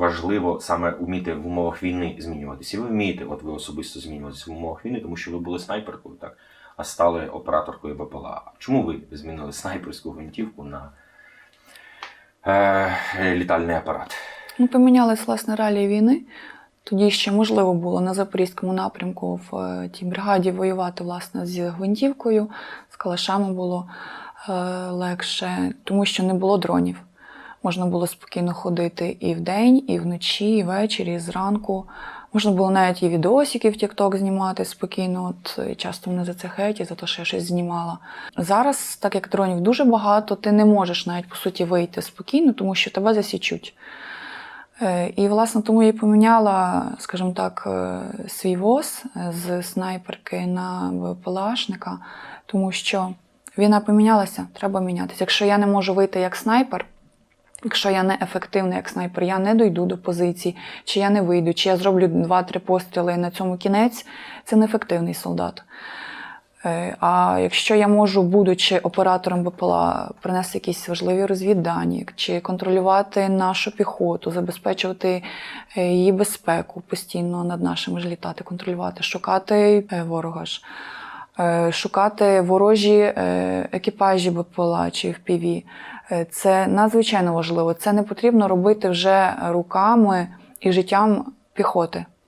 важливо саме вміти в умовах війни змінюватися. І ви вмієте, от ви особисто змінюватися в умовах війни, тому що ви були снайперкою, так, а стали операторкою БПЛА. Чому ви змінили снайперську гвинтівку на е, літальний апарат? Ну, помінялись власне реалії війни. Тоді ще можливо було на запорізькому напрямку в е, тій бригаді воювати власне з гвинтівкою, з калашами було е, легше, тому що не було дронів. Можна було спокійно ходити і вдень, і вночі, і ввечері, і зранку. Можна було навіть і відосики в TikTok знімати спокійно. От е, часто мене за це хеті, за те, що я щось знімала. Зараз, так як дронів дуже багато, ти не можеш навіть по суті вийти спокійно, тому що тебе засічуть. Е, І, власне, тому я і поміняла, скажімо так, е, свій воз з снайперки на ВПЛАшника, тому що війна помінялася, треба мінятися. Якщо я не можу вийти як снайпер, якщо я не ефективний як снайпер, я не дойду до позиції, чи я не вийду, чи я зроблю 2-3 постріли і на цьому кінець, це неефективний солдат. Е, А якщо я можу, будучи оператором БПЛА, принести якісь важливі розвіддані, чи контролювати нашу піхоту, забезпечувати е, її безпеку постійно над нашими ж літати, контролювати, шукати е, ворога ж, шукати ворожі е, екіпажі БПЛА чи FPV, е, це надзвичайно важливо. Це не потрібно робити вже руками і життям піхоти.